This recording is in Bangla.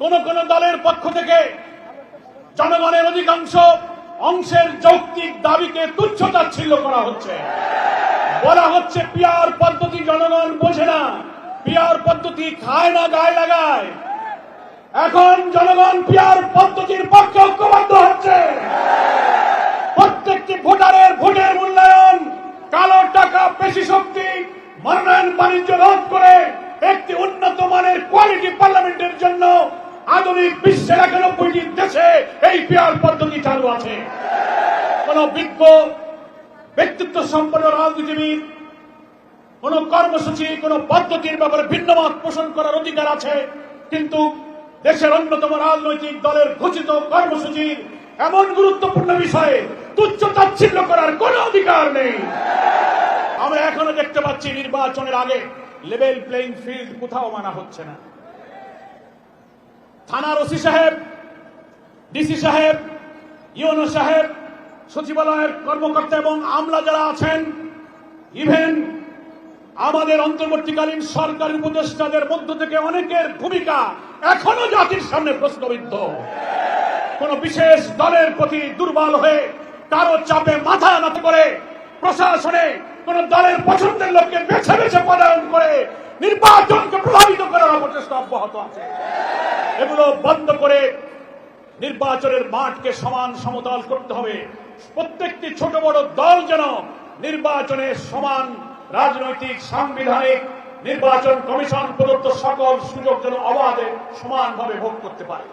কোন কোন দলের পক্ষ থেকে জনগণের অধিকাংশ অংশের যৌক্তিক দাবিকে তুচ্ছ তাচ্ছিল্য করা হচ্ছে। বলা হচ্ছে পিয়ার পদ্ধতি জনগণ বোঝে না পিয়ার পদ্ধতি খায় না, গায়ে লাগায়। এখন জনগণ পিয়ার পদ্ধতির পক্ষে ঐক্যবদ্ধ হচ্ছে। প্রত্যেকটি ভোটারের ভোটের মূল্যায়ন কালো টাকা পেশি শক্তি, মনোনয়ন বাণিজ্য রোধ করে একটি উন্নত মানের কোয়ালিটি পার্লামেন্টের জন্য আধুনিক বিশ্বের একানব্বইটি দেশে এই পিয়ার পদ্ধতি চালু আছে। কোন বিজ্ঞ, ব্যক্তিত্ব সম্পন্ন রাজনীতিবিদ, কোন কর্মসূচি, কোন পদ্ধতির ব্যাপারে ভিন্ন মত পোষণ করার অধিকার আছে, কিন্তু দেশের অন্যতম রাজনৈতিক দলের ঘোষিত কর্মসূচির এমন গুরুত্বপূর্ণ বিষয়ে তুচ্ছ তাচ্ছিল্য করার কোন অধিকার নেই। আমরা এখনও দেখতে পাচ্ছি নির্বাচনের আগে লেভেল প্লেইং ফিল্ড কোথাও মানা হচ্ছে না। থানার ওসি সাহেব, ডিসি সাহেব, ইউনো সাহেব, সচিবালয়ের কর্মকর্তা এবং আমলা যারা আছেন, ইভেন আমাদের অন্তর্বর্তীকালীন সরকারি উপদেষ্টাদের মধ্য থেকে অনেকের ভূমিকা এখনও জাতির সামনে প্রশ্নবিদ্ধ। কোন বিশেষ দলের প্রতি দুর্বল হয়ে কারও চাপে মাথা নত করে প্রশাসনে কোন দলের পছন্দের লোককে বেছে বেছে পদায়ন করে নির্বাচনকে প্রভাবিত করার অপচেষ্টা অব্যাহত আছে। এগুলো বন্ধ করে নির্বাচনের মাঠকে সমান সমতল করতে হবে। প্রত্যেকটি ছোট বড় দল যেন নির্বাচনে সমান রাজনৈতিক, সাংবিধানিক নির্বাচন কমিশন প্রদত্ত সকল সুযোগ যেন অবাধে সমানভাবে ভোগ করতে পারে।